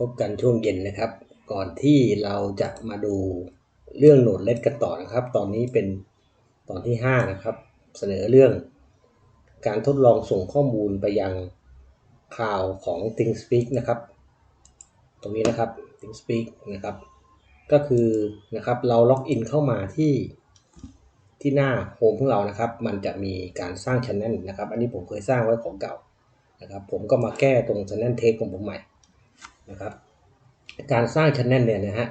พบกันช่วงเย็นนะครับ ก่อนที่เราจะมาดูเรื่องโหนดเล็ดกันต่อนะครับ ตอนนี้เป็นตอนที่ 5 นะครับ เสนอเรื่องการทดลองส่งข้อมูลไปยังข่าวของ ThinkSpeak นะครับ ตรงนี้นะครับ ThinkSpeak นะครับ ก็คือนะครับเราล็อกอินเข้ามาที่ที่หน้าโฮมของเรานะครับ มันจะมีการสร้างช anel นะครับ อันนี้ผมเคยสร้างไว้ของเก่านะครับ ผมก็มาแก้ตรง channel text ของผมใหม่ นะครับการสร้างช anel เนี่ยนะฮะ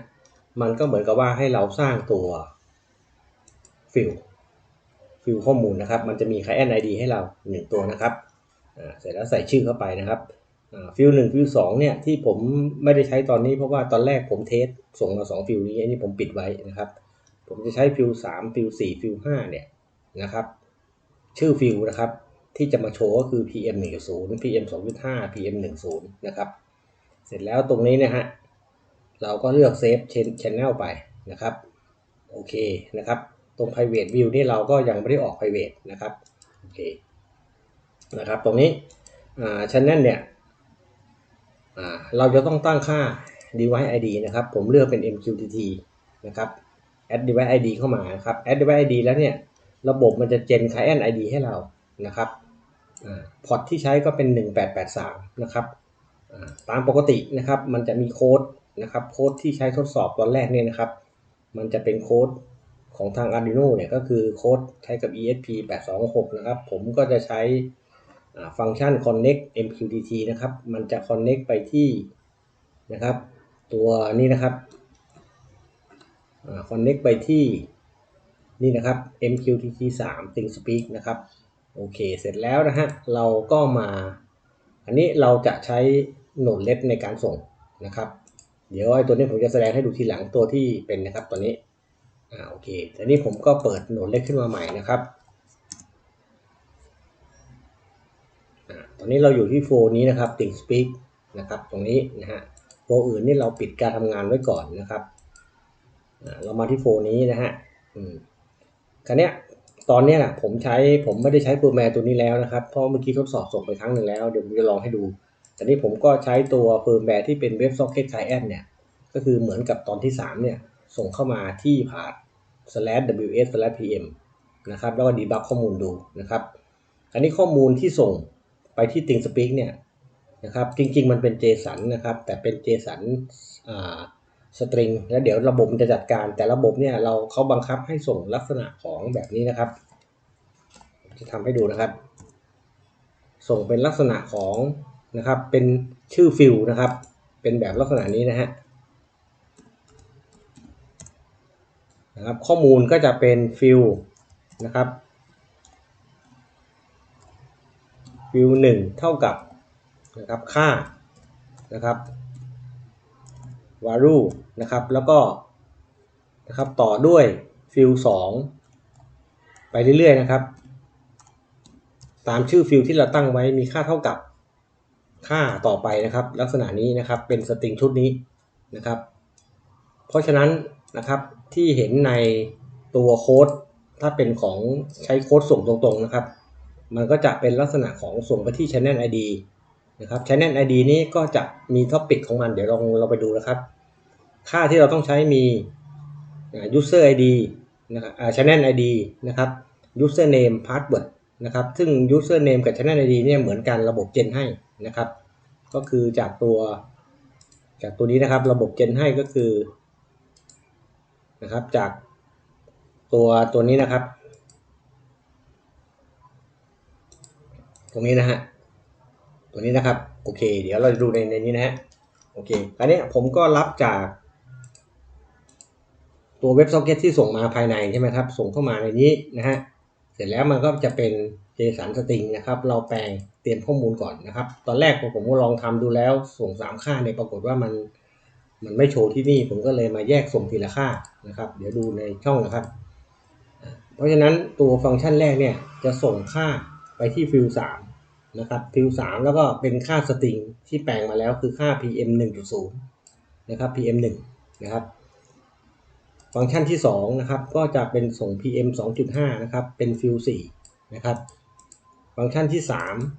มันก็เหมือนกับว่าให้เราสร้างตัวฟิลฟิลข้อมูลนะครับ มันจะมี client ID ให้เรา 1 ตัวนะครับเสร็จแล้วใส่ชื่อเข้าไปนะครับฟิลหนึ่งฟิลสองเนี่ยที่ผมไม่ได้ใช้ตอนนี้เพราะว่าตอนแรกผมเทสส่งมา 2 ฟิลนี้อันนี้ผมปิดไว้นะครับ ผมจะใช้ฟิลสามฟิลสี่ฟิลห้าเนี่ยนะครับ ชื่อฟิลนะครับที่จะมาโชว์ก็คือ PM 1.0 PM 2.5 PM 10นะครับ เสร็จแล้วตรงนี้นะฮะเราก็เลือกเซฟ channel ไปนะครับโอเคนะครับตรง private view นี่เราก็ยังไม่ได้ออก private นะครับโอเคนะครับตรงนี้อ่า channel เนี่ยอ่าเราจะต้องตั้งค่า device ID นะครับ ผมเลือกเป็น MQTT นะครับ add device ID เข้ามานะครับ add device ID แล้วเนี่ย ระบบมันจะ gen client ID ให้เรานะครับพอร์ตที่ใช้ก็เป็น 1883 นะครับ ตามปกตินะครับมันจะมีโค้ดนะครับโค้ดที่ใช้ทดสอบตอนแรกเนี่ยนะครับ มันจะเป็นโค้ดของทาง Arduino เนี่ยก็คือโค้ดใช้กับ ESP 826 นะครับ ผมก็จะใช้ฟังก์ชัน connect MQTT นะครับ มันจะ connect ไปที่นะครับ ตัวนี้นะครับ connect ไปที่นี่นะครับ MQTT 3 ThinkSpeak นะครับ โอเค เสร็จแล้วนะฮะ เราก็มา อันนี้เราจะใช้ โหนดเล็ดในการส่งนะครับ เดี๋ยวไอ้ตัวนี้ผมจะแสดงให้ดูทีหลังตัวที่เป็นนะครับตัวนี้อ่าโอเคทีนี้ผมก็เปิดโหนดเล็ดขึ้นมาใหม่นะครับอ่าตอนนี้เราอยู่ที่โฟนี้นะครับ ThinkSpeak นะครับตรงนี้นะฮะโฟอื่นนี่เราปิดการทำงานไว้ก่อนนะครับอ่าเรามาที่โฟนี้นะฮะอืมคราวเนี้ยตอนนี้นะผมใช้ผมไม่ได้ใช้เฟอร์แวร์ตัวนี้แล้วนะครับ เพราะเมื่อกี้ทดสอบส่งไปครั้งหนึ่งแล้ว เดี๋ยวผมจะลองให้ดู แต่นี้ผมก็ใช้ตัวเฟอร์มแวร์ที่เป็นเว็บ Socket Client เนี่ย ก็คือเหมือนกับตอนที่ 3 เนี่ย ส่งเข้ามาที่ผ่าน ws pm นะครับ แล้วก็ดีบักข้อมูลดูนะครับ อันนี้ข้อมูลที่ส่งไปที่ ThinkSpeak เนี่ยนะครับ จริง ๆ มันเป็น JSON นะครับ แต่เป็น JSON อ่าสตริงแล้วเดี๋ยวระบบมันจะจัดการ แต่ระบบเนี่ยเราเขาบังคับให้ส่งลักษณะของแบบนี้นะครับ จะทำให้ดูนะครับ ส่งเป็นลักษณะของ นะครับ เป็นชื่อฟิลนะครับ เป็นแบบลักษณะนี้นะฮะนะครับ ข้อมูลก็จะเป็นฟิลนะครับฟิลหนึ่งเท่ากับนะครับค่านะครับ value นะครับ แล้วก็นะครับต่อด้วย fill 2ไปเรื่อยๆนะครับ ตามชื่อฟิลที่เราตั้งไว้มีค่าเท่ากับ ค่าต่อไปนะครับ ลักษณะนี้นะครับเป็นสตริงชุดนี้นะครับ เพราะฉะนั้นนะครับที่เห็นในตัวโค้ดถ้าเป็นของใช้โค้ดส่งตรงๆนะครับ มันก็จะเป็นลักษณะของส่งไปที่ channel ID นะครับ channel ID นี้ก็จะมีท็อปิกของมันเดี๋ยวลองเราไปดูนะครับ ค่าที่เราต้องใช้มี user ID นะครับ channel ID นะครับ username password นะครับ ซึ่ง username กับ channel ID เนี่ยเหมือนกันระบบเจนให้นะครับ ก็คือจากตัว จากตัวนี้นะครับ ระบบเจนให้ก็คือนะครับ จากตัวตัวนี้นะครับ ตรงนี้นะฮะตัวนี้นะครับโอเค เดี๋ยวเราจะดูในในนี้นะฮะโอเคอันนี้ผมก็รับจากตัวเว็บซ็อกเก็ตที่ส่งมาภายในใช่ไหมครับ ส่งเข้ามาในนี้นะฮะ สร็จแล้วมันก็จะเป็น JSON string นะครับ เราแปลงเตรียมข้อมูลก่อนนะครับ ตอนแรกผมก็ลองทำดูแล้วส่ง 3 ค่าเนี่ยปรากฏว่ามันมันไม่โชว์ที่นี่ผมก็เลยมาแยกส่งทีละค่านะครับ เดี๋ยวดูในช่องนะครับ เพราะฉะนั้นตัวฟังก์ชันแรกเนี่ยจะส่งค่าไปที่ฟิล3นะครับฟิล3แล้วก็เป็นค่าสตริงที่แปลงมาแล้วคือค่า PM 1.0นะครับ PM 1นะครับ ฟังก์ชันที่2นะครับก็จะเป็นส่ง PM 2.5 นะครับ เป็นฟิล4นะครับ ฟังก์ชันที่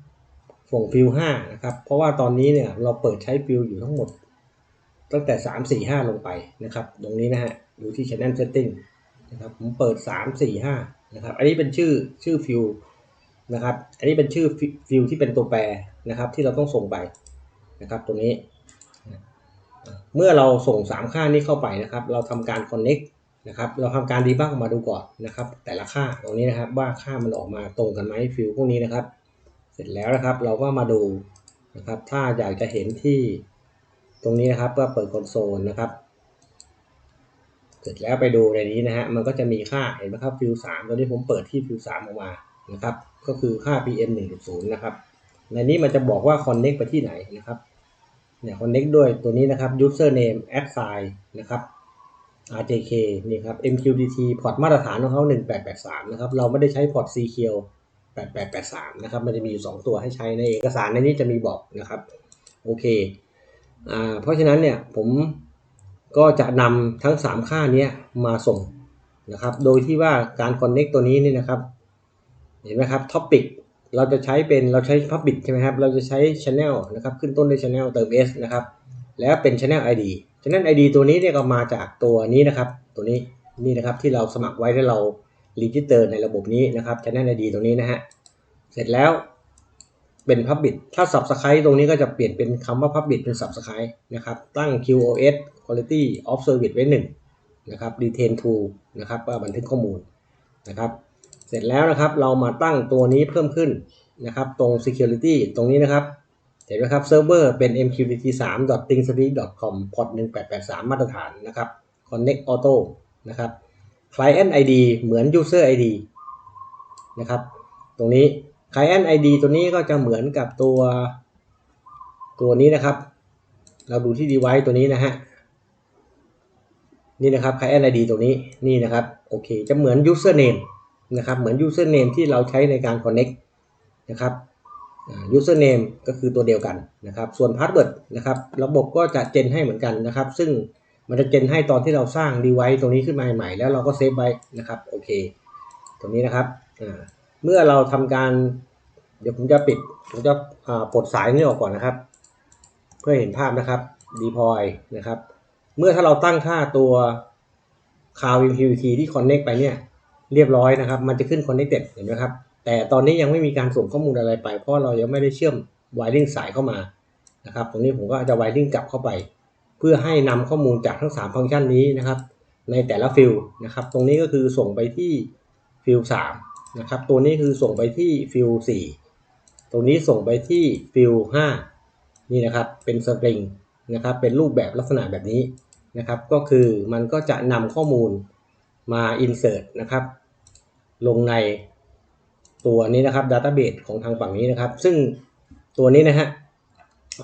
3 ส่งฟิล5นะครับ เพราะว่าตอนนี้เนี่ยเราเปิดใช้ฟิลอยู่ทั้งหมด ตั้งแต่ 3 4 5 ลงไปนะครับ ตรงนี้นะฮะดูที่ channel setting นะครับผมเปิด 3 4 5นะครับ อันนี้เป็นชื่อชื่อฟิวนะครับ อันนี้เป็นชื่อฟิวที่เป็นตัวแปรนะครับ ที่เราต้องส่งไปนะครับตรงนี้ เมื่อเราส่ง 3 ค่านี้เข้าไปนะครับ เราทำการ connect นะครับ เราทำการดีบักมาดูก่อนนะครับ แต่ละค่าตรงนี้นะครับ ว่าค่ามันออกมาตรงกันไหมฟิลพวกนี้นะครับ เสร็จแล้วนะครับ เราก็มาดูนะครับ ถ้าอยากจะเห็นที่ตรงนี้นะครับก็เปิดคอนโซลนะครับ เสร็จแล้วไปดูในนี้นะฮะ มันก็จะมีค่าเห็นไหมครับฟิลสามตอนนี้ผมเปิดที่ฟิลสามออกมานะครับ ก็คือค่า PM 1.0 นะครับ ในนี้มันจะบอกว่า connect ไปที่ไหนนะครับ เนี่ย connect ด้วยตัวนี้นะครับ username assign นะครับ RJK นี่ครับ MQTT พอร์ตมาตรฐานของเขา1883 นะครับ เราไม่ได้ใช้พอร์ต CQ 8883 นะครับ มันจะมีอยู่ 2 ตัวให้ใช้ในเอกสารในนี้จะมีบอกนะครับ โอเค อ่า เพราะฉะนั้นเนี่ยผมก็จะนำทั้ง 3 ค่านี้มาส่งนะครับ โดยที่ว่าการ connect ตัวนี้นี่นะครับ เห็นไหมครับ topic เราจะใช้เป็นเราใช้ public ใช่ไหมครับ เราจะใช้ channel นะครับ ขึ้นต้นด้วย channel เติม s นะครับ แล้วเป็น channel ID channel ID ตัวนี้เนี่ยก็มาจากตัวนี้นะครับ ตัวนี้นี่นะครับที่เราสมัครไว้แล้วเรา register ในระบบนี้นะครับ channel ID ตรงนี้นะฮะ เสร็จแล้วเป็น public ถ้า subscribe ตรงนี้ก็จะเปลี่ยนเป็นคำว่า public เป็น subscribe นะครับ ตั้ง QoS quality of service ไว้1นะครับ retain to นะครับว่าบันทึกข้อมูลนะครับ เสร็จแล้วนะครับเรามาตั้งตัวนี้เพิ่มขึ้นนะครับตรง security ตรงนี้นะครับ เห็นไหมครับเซิร์ฟเวอร์เป็น mqtt 3 t i n g s p e a k com port 1883 มาตรฐานนะครับ connect auto นะครับ client id เหมือน user id นะครับ ตรงนี้ client id ตัวนี้ก็จะเหมือนกับตัว ตัวนี้นะครับ เราดูที่ device ตัวนี้นะฮะนี่นะครับ client id ตัวนี้นี่นะครับโอเคจะเหมือน username นะครับ เหมือน username ที่เราใช้ในการ connect นะครับ username ก็คือตัวเดียวกันนะครับ ส่วน password นะครับ ระบบก็จะเจนให้เหมือนกันนะครับ ซึ่งมันจะเจนให้ตอนที่เราสร้าง device ตรงนี้ขึ้นมาใหม่ แล้วเราก็เซฟไว้นะครับ โอเค ตรงนี้นะครับ เมื่อเราทำการ เดี๋ยวผมจะปิด ผมจะปลดสายนี้ออกก่อนนะครับ เพื่อเห็นภาพนะครับ deploy นะครับ เมื่อถ้าเราตั้งค่าตัว cloud MQTT ที่ connect ไปเนี่ย เรียบร้อยนะครับ มันจะขึ้น connected เห็นไหมครับ แต่ตอนนี้ยังไม่มีการส่งข้อมูลอะไรไป เพราะเรายังไม่ได้เชื่อม wiring สายเข้ามานะครับ ตรงนี้ผมก็จะ wiring กลับเข้าไป เพื่อให้นำข้อมูลจากทั้ง 3 ฟังก์ชันนี้นะครับ ในแต่ละฟิลนะครับ ตรงนี้ก็คือส่งไปที่ฟิล3นะครับ ตัวนี้คือส่งไปที่ฟิล4ตรงนี้ส่งไปที่ฟิล5นี่นะครับ เป็นสตริงนะครับ เป็นรูปแบบลักษณะแบบนี้นะครับ ก็คือมันก็จะนำข้อมูลมา insert นะครับ ลงในตัวนี้นะครับ Database ของทางฝั่งนี้นะครับ ซึ่งตัวนี้นะฮะ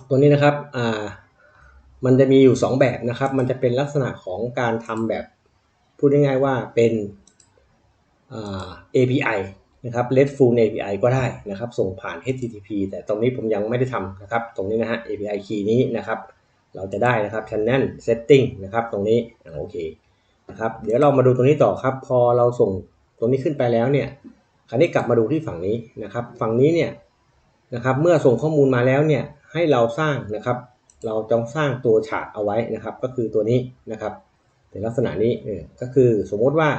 ตัวนี้นะครับอ่ามันจะมีอยู่ 2 แบบนะครับ มันจะเป็นลักษณะของการทำแบบพูดง่ายๆว่าเป็นอ่า API นะครับ RESTful API ก็ได้นะครับ ส่งผ่าน HTTP แต่ตรงนี้ผมยังไม่ได้ทำนะครับ ตรงนี้นะฮะ API key นี้นะครับ เราจะได้นะครับ channel setting นะครับ ตรงนี้โอเคนะครับ เดี๋ยวเรามาดูตรงนี้ต่อครับ พอเราส่ง ตรงนี้ขึ้นไปแล้วเนี่ยคราวนี้กลับมาดูที่ฝั่งนี้นะครับ ฝั่งนี้เนี่ยนะครับ เมื่อส่งข้อมูลมาแล้วเนี่ยให้เราสร้างนะครับ เราจงสร้างตัวฉากเอาไว้นะครับ ก็คือตัวนี้นะครับเป็นลักษณะนี้เออก็คือสมมติว่า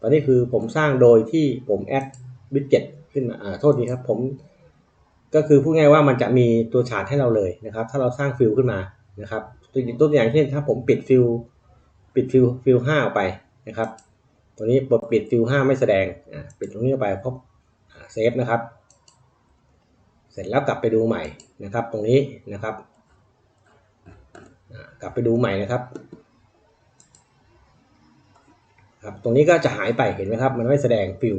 ตอนนี้คือผมสร้างโดยที่ผมแอดวิดเจ็ตขึ้นมาอ่าโทษทีครับผม ก็คือพูดง่ายว่ามันจะมีตัวฉากให้เราเลยนะครับ ถ้าเราสร้างฟิลขึ้นมานะครับตัวตัวอย่างเช่นถ้าผมปิดฟิลปิดฟิลฟิลห้าออกไปนะครับ ตัวนี้ปลดปิดฟิลห้าไม่แสดงปิดตรงนี้ไปพบเซฟนะครับ เสร็จแล้วกลับไปดูใหม่นะครับ ตรงนี้นะครับกลับไปดูใหม่นะครับครับตรงนี้ก็จะหายไปเห็นไหมครับ มันไม่แสดงฟิล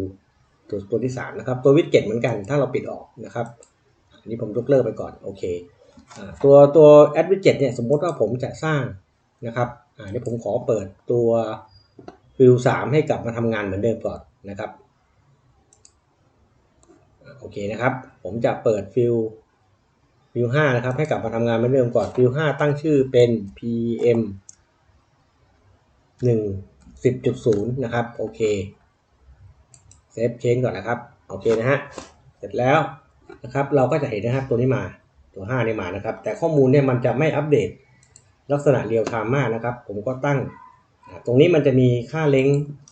ตัวตัวที่3นะครับ ตัววิดเก็ตเหมือนกัน ถ้าเราปิดออกนะครับอันนี้ผมยกเลิกไปก่อน โอเคตัวตัวแอดวิดเจ็ตเนี่ยสมมติว่าผมจะสร้างนะครับอ่าเดี๋ยวผมขอเปิดตัว ฟิล3ให้กลับมาทำงานเหมือนเดิมก่อนนะครับโอเคนะครับ ผมจะเปิดฟิลฟิล5นะครับ ให้กลับมาทำงานเหมือนเดิมก่อนฟิล5ตั้งชื่อเป็น PM 1 10.0นย์นะครับโอเคเซฟเชนก่อนนะครับโอเคนะฮะเสร็จแล้วนะครับเราก็จะเห็นนะครับตัวนี้มาตัว5นี่มานะครับ แต่ข้อมูลเนี่ยมันจะไม่อัปเดตลักษณะเรียลไทม์มากนะครับ ผมก็ตั้ง ตรงนี้มันจะมีค่าเล้ง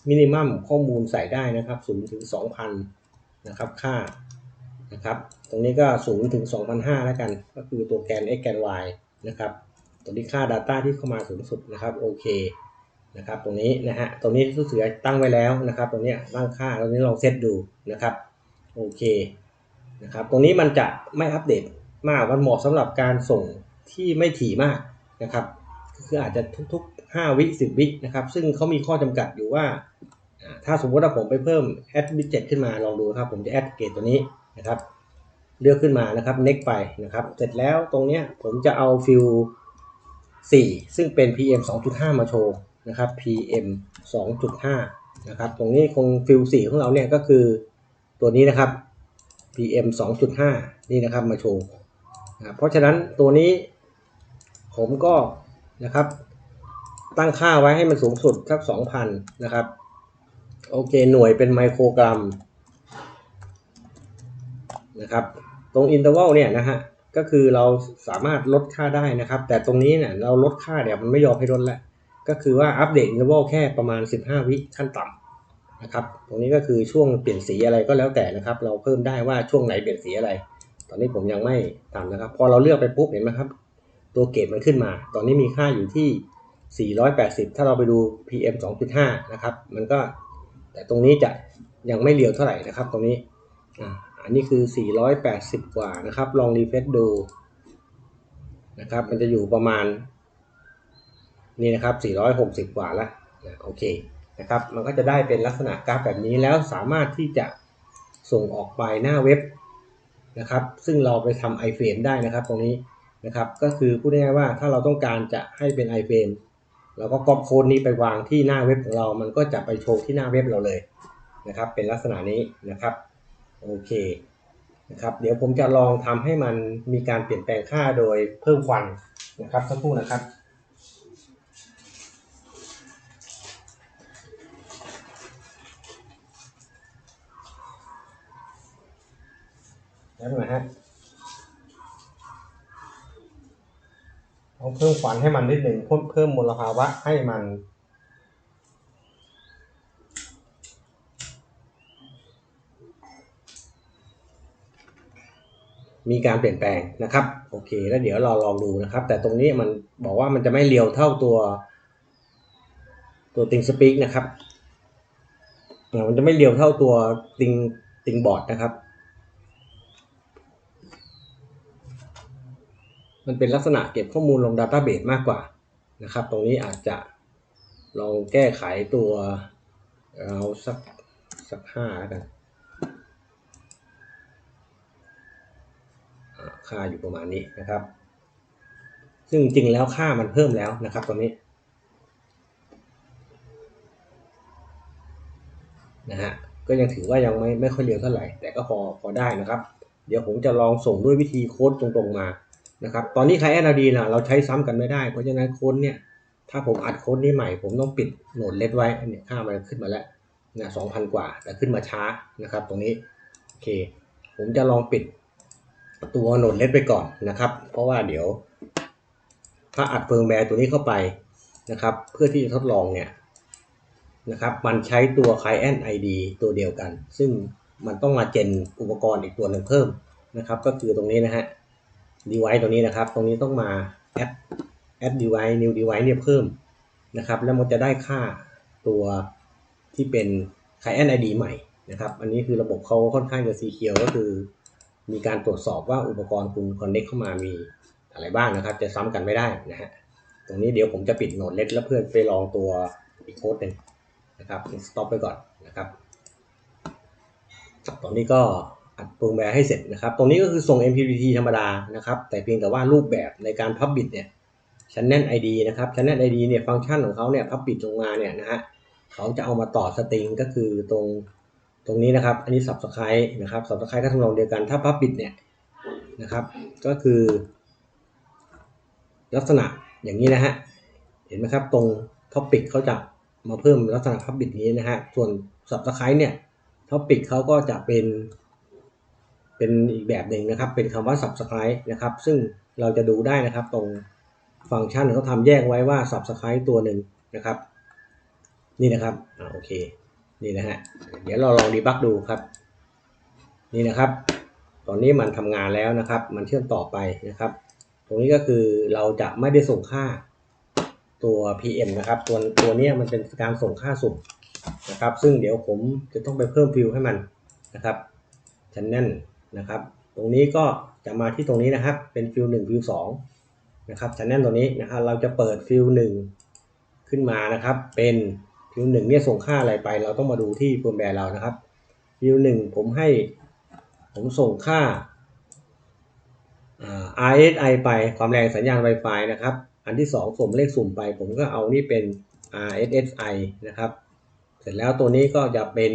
มินิมัมข้อมูลใส่ได้นะครับ0ถึง2,000นะครับค่านะครับ ตรงนี้ก็0ถึง2,500แล้วกัน ก็คือตัวแกน x แกน y นะครับตรงนี้ค่า Data ที่เข้ามาสูงสุดนะครับโอเคนะครับตรงนี้นะฮะตรงนี้รู้สึกจะตั้งไว้แล้วนะครับ ตรงนี้ตั้งค่าตรงนี้ลองเซตดูนะครับโอเคนะครับตรงนี้มันจะไม่อัปเดตมากมันเหมาะสำหรับการส่งที่ไม่ถี่มากนะครับ คืออาจจะทุกๆ 5 วิ10 วินะครับ ซึ่งเขามีข้อจำกัดอยู่ว่า ถ้าสมมติว่าผมไปเพิ่ม add widget ขึ้นมาลองดูครับ ผมจะ add เกตตัวนี้นะครับ เลือกขึ้นมานะครับ next ไปนะครับ เสร็จแล้วตรงเนี้ยผมจะเอาฟิล4 ซึ่งเป็น PM 2.5 มาโชว์นะครับ PM 2.5 นะครับ ตรงนี้คงฟิล4ของเราเนี่ยก็คือตัวนี้นะครับ PM 2.5 นี่นะครับมาโชว์นะเพราะฉะนั้นตัวนี้ผมก็ นะครับ ตั้งค่าไว้ให้มันสูงสุดสัก2,000นะครับ โอเคหน่วยเป็นไมโครกรัมนะครับ ตรงอินเตอร์วัลเนี่ยนะฮะก็คือเราสามารถลดค่าได้นะครับ แต่ตรงนี้เนี่ยเราลดค่าเนี่ยมันไม่ยอมให้ลดแล้วก็คือว่าอัปเดตอินเตอร์วัลแค่ประมาณ 15 วิขั้นต่ำนะครับ ตรงนี้ก็คือช่วงเปลี่ยนสีอะไรก็แล้วแต่นะครับ เราเพิ่มได้ว่าช่วงไหนเปลี่ยนสีอะไร ตอนนี้ผมยังไม่ทำนะครับ พอเราเลือกไปปุ๊บเห็นไหมครับ ตัวเกรดมันขึ้นมา ตอนนี้มีค่าอยู่ที่ 480 ถ้าเราไปดู PM 2.5 นะครับ มันก็ แต่ตรงนี้จะยังไม่เรียวเท่าไหร่นะครับ ตรงนี้ อันนี้คือ 480 กว่านะครับ ลองรีเฟซดูนะครับ มันจะอยู่ประมาณ นี่นะครับ 460 กว่าละนะโอเคนะครับ มันก็จะได้เป็นลักษณะกราฟแบบนี้แล้วสามารถที่จะส่งออกไปหน้าเว็บนะครับ ซึ่งเราไปทำ iframe ได้นะครับตรงนี้ นะครับ ก็คือพูดง่ายๆว่าถ้าเราต้องการจะให้เป็น iframe เราก็ก๊อปโค้ดนี้ไปวางที่หน้าเว็บของเรา มันก็จะไปโชว์ที่หน้าเว็บเราเลยนะครับ เป็นลักษณะนี้นะครับโอเคนะครับเดี๋ยวผมจะลองทำให้มันมีการเปลี่ยนแปลงค่าโดยเพิ่มควันนะครับสักครู่นะครับแล้วนะฮะ ต้องเพิ่มควันให้มันนิดหนึ่งเพิ่มเพิ่มมลภาวะให้มันมีการเปลี่ยนแปลงนะครับโอเค แล้วเดี๋ยวเราลองดูนะครับ แต่ตรงนี้มันบอกว่ามันจะไม่เรียวเท่าตัว ตัวติงสปีกนะครับมันจะไม่เรียวเท่าตัวติงติงบอร์ดนะครับ มันเป็นลักษณะเก็บข้อมูลลงดัต้าเบสมากกว่านะครับ ตรงนี้อาจจะลองแก้ไขตัวเอาสักสักห้าแล้วกันค่าอยู่ประมาณนี้นะครับ ซึ่งจริงแล้วค่ามันเพิ่มแล้วนะครับตรงนี้นะฮะก็ยังถือว่ายังไม่ไม่ค่อยเร็วเท่าไหร่ แต่ก็พอพอได้นะครับ เดี๋ยวผมจะลองส่งด้วยวิธีโค้ดตรงๆมา นะครับ ตอนนี้ใครแอนดีนะเราใช้ซ้ำกันไม่ได้ เพราะฉะนั้นโค้ดเนี่ย ถ้าผมอัดโค้ดนี้ใหม่ ผมต้องปิดโหนดเลดไว้อันนี้ค่ามันขึ้นมาแล้วนะสองพันกว่า แต่ขึ้นมาช้านะครับ ตรงนี้ โอเค ผมจะลองปิดตัวโหนดเลดไปก่อนนะครับ เพราะว่าเดี๋ยว ถ้าอัดเฟิร์มแวร์ตัวนี้เข้าไปนะครับ เพื่อที่จะทดลองเนี่ยนะครับ มันใช้ตัว Client ID ตัวเดียวกัน ซึ่งมันต้องมาเจนอุปกรณ์อีกตัวหนึ่งเพิ่มนะครับ ก็คือตรงนี้นะฮะ device ตัวนี้นะครับ ตรงนี้ต้องมา add add device new device เนี่ยเพิ่มนะครับ แล้วมันจะได้ค่าตัวที่เป็น Client ID ใหม่นะครับ อันนี้คือระบบเขาค่อนข้างจะสีเขียวก็คือ มีการตรวจสอบว่าอุปกรณ์คุณ connect เข้ามามีอะไรบ้างนะครับ จะซ้ำกันไม่ได้นะฮะ ตรงนี้เดี๋ยวผมจะปิดโหนดเล็กแล้วเพื่อนไปลองตัวอีกโค้ดหนึ่งนะครับ stop ไปก่อนนะครับ ตอนนี้ก็ อัดโปรแกรมให้เสร็จนะครับ ตรงนี้ก็คือส่ง MQTT ธรรมดานะครับ แต่เพียงแต่ว่ารูปแบบในการ Public เนี่ย Channel ID นะครับ Channel ID เนี่ยฟังก์ชันของเขาเนี่ย Public ลงมาเนี่ยนะฮะเขาจะเอามาต่อสตริงก็คือตรงตรงนี้นะครับ อันนี้ Subscribe นะครับ Subscribe ก็ทำนองเดียวกัน ถ้า Public เนี่ยนะครับ ก็คือ ลักษณะอย่างนี้นะฮะ เห็นไหมครับตรง Topic เขาจะมาเพิ่มลักษณะพับบิดนี้นะฮะ ส่วน Subscribe เนี่ยท็อปิกเขาก็จะเป็น เป็นอีกแบบหนึ่งนะครับ เป็นคำว่า Subscribe นะครับ ซึ่งเราจะดูได้นะครับตรงฟังก์ชันเขาทำแยกไว้ว่า subscribe ตัวหนึ่งนะครับ นี่นะครับอ่าโอเค นี่นะฮะ เดี๋ยวเราลองดีบักดูครับ นี่นะครับ ตอนนี้มันทำงานแล้วนะครับ มันเชื่อมต่อไปนะครับ ตรงนี้ก็คือเราจะไม่ได้ส่งค่าตัว PM นะครับ ตัวตัวนี้มันเป็นการส่งค่าสุ่มนะครับ ซึ่งเดี๋ยวผมจะต้องไปเพิ่มฟิลให้มันนะครับชั นะครับ ตรงนี้ก็จะมาที่ตรงนี้นะครับ เป็นฟิลหนึ่งฟิลสองนะครับชันแน่นตัวนี้นะครับเราจะเปิดฟิลหนึ่งขึ้นมานะครับ เป็นฟิลหนึ่งเนี่ยส่งค่าอะไรไป เราต้องมาดูที่เฟิร์มแวร์เรานะครับฟิลหนึ่งผมให้ผมส่งค่า RSI ไปความแรงสัญญาณ Wi-Fi นะครับ อันที่ 2 ส่งเลขสุ่มไป ผมก็เอานี่เป็น RSSI นะครับ เสร็จแล้วตัวนี้ก็จะเป็น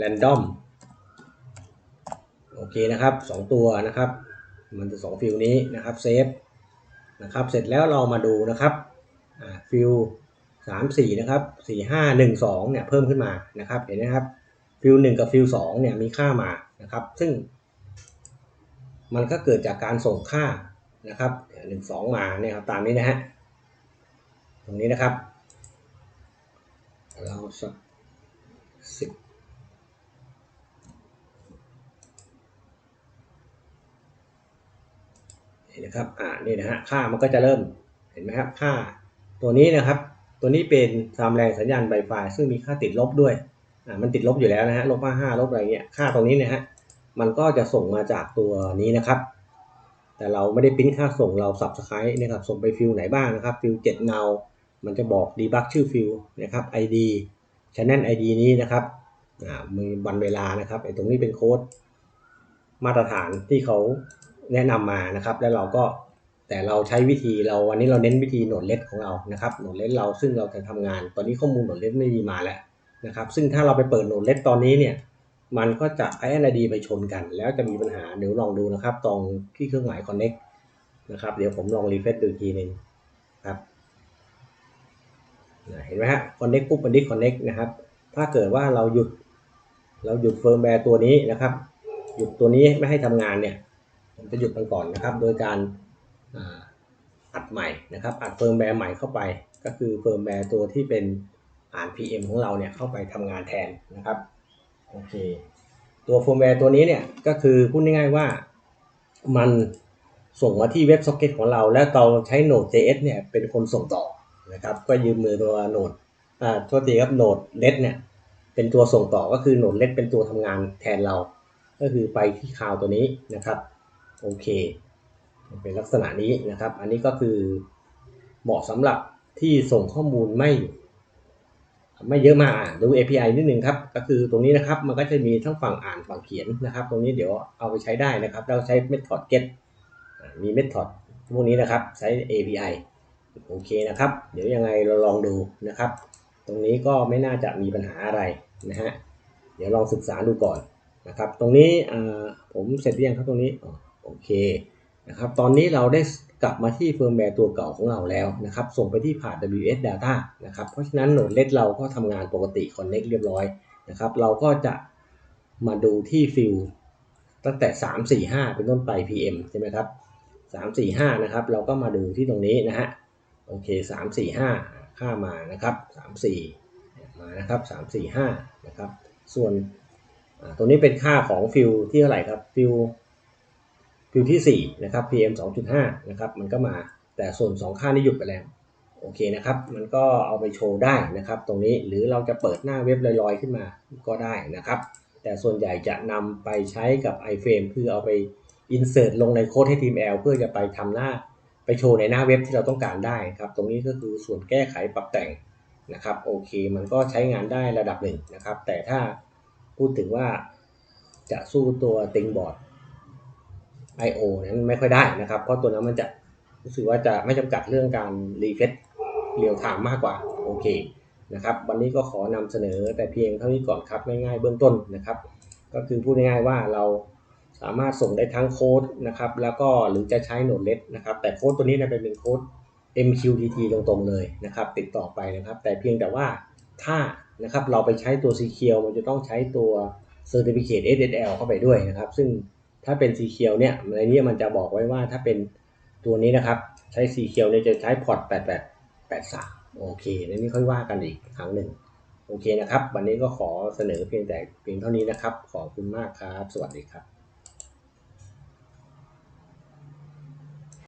Random โอเคนะครับ 2 ตัวนะครับ มันจะ 2 ฟิลนี้นะครับเซฟนะครับ เสร็จแล้วเรามาดูนะครับฟิล3 4นะครับ4 5 1 2เนี่ยเพิ่มขึ้นมานะครับเห็นไหมครับฟิล1กับฟิล2เนี่ยมีค่ามานะครับ ซึ่ง มันก็เกิดจากการส่งค่านะครับหนึ่งสองมาเนี่ยครับตามนี้นะฮะตรงนี้นะครับ เราสักสิบ นี่นะครับอ่านี่นะฮะค่ามันก็จะเริ่มเห็นไหมครับค่าตัวนี้นะครับ ตัวนี้เป็นความแรงสัญญาณไวไฟซึ่งมีค่าติดลบด้วยอ่ามันติดลบอยู่แล้วนะฮะลบห้าห้าลบอะไรเงี้ยค่าตรงนี้นะฮะมันก็จะส่งมาจากตัวนี้นะครับ แต่เราไม่ได้พิมพ์ค่าส่งเราสับสไครต์นะครับส่งไปฟิลไหนบ้างนะครับฟิลเจ็ดเนามันจะบอกดีบักชื่อฟิลนะครับ ID channel ID นี้นะครับมีวันเวลานะครับไอ้ตรงนี้เป็นโค้ดมาตรฐานที่เขา แนะนำมานะครับ แล้วเราก็แต่เราใช้วิธีเราวันนี้เราเน้นวิธีโหนดเลสของเรานะครับโหนดเลสเราซึ่งเราจะทำงาน ตอนนี้ข้อมูลโหนดเลสไม่มีมาแล้วนะครับ ซึ่งถ้าเราไปเปิดโหนดเลสตอนนี้เนี่ยมันก็จะ INID ไปชนกัน แล้วจะมีปัญหาเดี๋ยวลองดูนะครับ ตรงที่เครื่องหมาย connect นะครับ เดี๋ยวผมลองรีเฟซดูทีหนึ่งครับเห็นไหมฮะ connect ปุ๊บมัน disconnect นะครับ ถ้าเกิดว่าเราหยุด เราหยุดเฟิร์มแวร์ตัวนี้นะครับ หยุดตัวนี้ไม่ให้ทำงานเนี่ย ผมจะหยุดมันก่อนนะครับ โดยการอัดใหม่นะครับ อัดเฟิร์มแวร์ใหม่เข้าไป ก็คือเฟิร์มแวร์ตัวที่เป็นอ่าน PM ของเราเนี่ยเข้าไปทำงานแทนนะครับโอเคตัวเฟิร์มแวร์ตัวนี้เนี่ยก็คือพูดง่ายๆว่ามันส่งมาที่เว็บซ็อกเก็ตของเรา แล้วเราใช้โนด JS เนี่ยเป็นคนส่งต่อนะครับ ก็ยืมมือตัวโนดอ่าโทษทีครับโนดเลดเนี่ยเป็นตัวส่งต่อก็คือโนดเลดเป็นตัวทำงานแทนเรา ก็คือไปที่คาวตัวนี้นะครับ โอเค เป็นลักษณะนี้นะครับ อันนี้ก็คือเหมาะสำหรับที่ส่งข้อมูลไม่ไม่เยอะมากดู API นิดนึงครับ ก็คือตรงนี้นะครับ มันก็จะมีทั้งฝั่งอ่านฝั่งเขียนนะครับ ตรงนี้เดี๋ยวเอาไปใช้ได้นะครับ เราใช้ method get มี method พวกนี้นะครับใช้ API โอเคนะครับ เดี๋ยวยังไงเราลองดูนะครับ ตรงนี้ก็ไม่น่าจะมีปัญหาอะไรนะฮะเดี๋ยวลองศึกษาดูก่อนนะครับ ตรงนี้ผมเสร็จหรือยังครับตรงนี้ โอเคนะครับตอนนี้เราได้กลับมาที่เฟิร์มแวร์ตัวเก่าของเราแล้วนะครับ ส่งไปที่ผ่าน WS Data นะครับ เพราะฉะนั้นโหนดเลดเราก็ทำงานปกติ Connect เรียบร้อยนะครับ เราก็จะมาดูที่ฟิลตั้งแต่ 3 4 5 เป็นต้นไป PM ใช่ไหมครับ 3 4 5 นะครับ เราก็มาดูที่ตรงนี้นะฮะ โอเค 3 4 5 ค่ามานะครับ 3 4 มานะครับ 3 4 5 นะครับ ส่วนตรงนี้เป็นค่าของฟิลที่เท่าไหร่ครับฟิล ฟิวที่4นะครับ PM 2.5นะครับมันก็มาแต่ส่วน 2 ค่านี้หยุดไปแล้วโอเคนะครับมันก็เอาไปโชว์ได้นะครับตรงนี้หรือเราจะเปิดหน้าเว็บลอยๆ ขึ้นมาก็ได้นะครับแต่ส่วนใหญ่จะนำไปใช้กับ iFrame คือเอาไป insert ลงในโค้ด HTML เพื่อจะไปทำหน้าไปโชว์ในหน้าเว็บที่เราต้องการได้ครับตรงนี้ก็คือส่วนแก้ไขปรับแต่งนะครับโอเคมันก็ใช้งานได้ระดับหนึ่งนะครับแต่ถ้าพูดถึงว่าจะสู้ตัวติงบอร์ด I/O นั้นไม่ค่อยได้นะครับ เพราะตัวนั้นมันจะรู้สึกว่าจะไม่จำกัดเรื่องการรีเฟซเรียวไทม์มากกว่าโอเคนะครับ วันนี้ก็ขอนำเสนอแต่เพียงเท่านี้ก่อนครับง่ายๆเบื้องต้นนะครับ ก็คือพูดง่ายๆว่าเราสามารถส่งได้ทั้งโค้ดนะครับแล้วก็หรือจะใช้โนดเลสนะครับ แต่โค้ดตัวนี้เนี่ยเป็นโค้ด MQTT ตรงๆเลยนะครับ ติดต่อไปนะครับ แต่เพียงแต่ว่าถ้านะครับเราไปใช้ตัว Secure มันจะต้องใช้ตัว Certificate SSL เข้าไปด้วยนะครับ ซึ่ง ถ้าเป็นสีเขียวเนี่ยในนี้มันจะบอกไว้ว่าถ้าเป็นตัวนี้นะครับ ใช้สีเขียวเนี่ยจะใช้พอร์ต8883โอเคในนี่ค่อยว่ากันอีกครั้งหนึ่งโอเคนะครับ วันนี้ก็ขอเสนอเพียงแต่เพียงเท่านี้นะครับ ขอบคุณมากครับ สวัสดีครับ